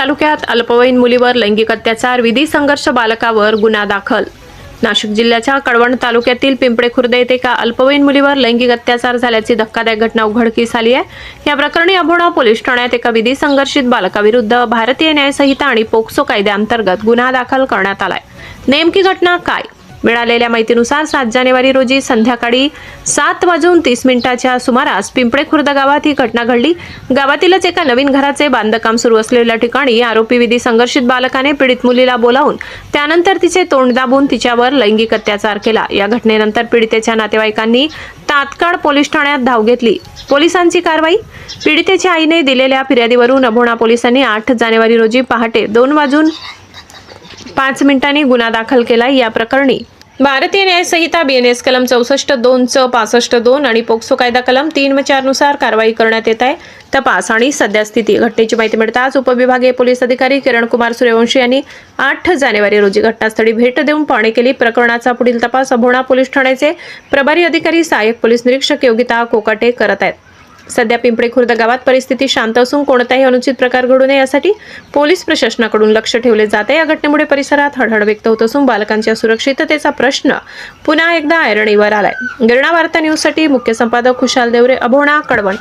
तालुक्यात अल्पवयीन मुलीवर लैंगिक अत्याचार विधी संघर्ष बालकावर गुन्हा दाखल. नाशिक जिल्ह्याच्या कळवण तालुक्यातील पिंपळे खुर्द येथे एका अल्पवयीन मुलीवर लैंगिक अत्याचार झाल्याची धक्कादायक घटना उघडकीस आली आहे. या प्रकरणी अभोणा पोलीस ठाण्यात एका विधी संघर्षित बालकाविरुद्ध भारतीय न्यायसंहिता आणि पोक्सो कायद्याअंतर्गत गुन्हा दाखल करण्यात आलाय. नेमकी घटना काय? मिळालेल्या माहितीनुसार सात जानेवारी रोजी संध्याकाळी सात वाजून तीस मिनिटाच्या सुमारास पिंपळे खुर्द गावात ही घटना घडली. गावातीलच एका नवीन घराचे बांधकाम सुरू असलेल्या ठिकाणी आरोपी विधी संघर्षित बालकाने पीडित मुलीला बोलावून त्यानंतर तिचे तोंड दाबून तिच्यावर लैंगिक अत्याचार केला. या घटनेनंतर पीडितेच्या नातेवाईकांनी तात्काळ पोलीस ठाण्यात धाव घेतली. पोलिसांची कारवाई? पीडितेच्या आईने दिलेल्या फिर्यादीवरून अभोणा पोलिसांनी आठ जानेवारी रोजी पहाटे दोन वाजून पाच मिनिटांनी गुन्हा दाखल केला या प्रकरणी. भारतीय न्याय संहिता बीएनएस कलम चौसष्ट दोन च पासष्ट दोन आणि पोक्सो कायदा कलम तीन व चारनुसार कारवाई करण्यात येत आहे. तपास आणि सद्यस्थिती घटनेची माहिती मिळताच उपविभागीय पोलीस अधिकारी किरण कुमार सूर्यवंशी यांनी आठ जानेवारी रोजी घटनास्थळी भेट देऊन पाहणी केली. प्रकरणाचा पुढील तपास अभोणा पोलीस ठाण्याचे प्रभारी अधिकारी सहाय्यक पोलीस निरीक्षक योगिता कोकाटे करत आहेत. सध्या पिंपळे खुर्द गावात परिस्थिती शांत असून कोणताही अनुचित प्रकार घडू नये यासाठी पोलीस प्रशासनाकडून लक्ष ठेवले जाते. या घटनेमुळे परिसरात हळहळ व्यक्त होत असून बालकांच्या सुरक्षिततेचा प्रश्न पुन्हा एकदा ऐरणीवर आलाय. गिरणा वार्ता न्यूजसाठी मुख्य संपादक खुशाल देवरे अभोणा कडवण.